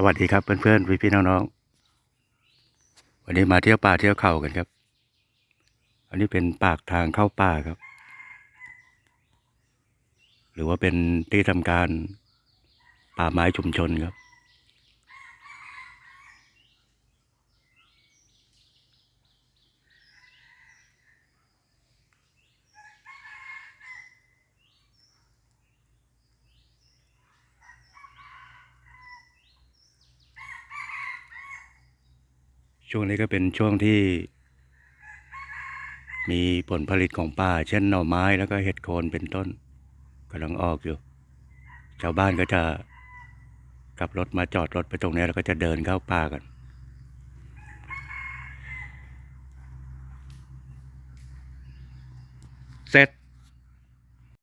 สวัสดีครับเพื่อนๆพี่ๆน้องๆวันนี้มาเที่ยวป่าเที่ยวเขากันครับ อันนี้เป็นปากทางเข้าป่าครับ หรือว่าเป็นที่ทำการป่าไม้ชุมชนครับ ช่วงนี้ก็เป็นช่วงที่ มีผลผลิตของป่า เช่นหน่อไม้แล้วก็เห็ดโคนเป็นต้นกำลังออกอยู่ ชาวบ้านก็จะขับรถมาจอดรถไปตรงนี้แล้วก็จะเดินเข้าป่ากัน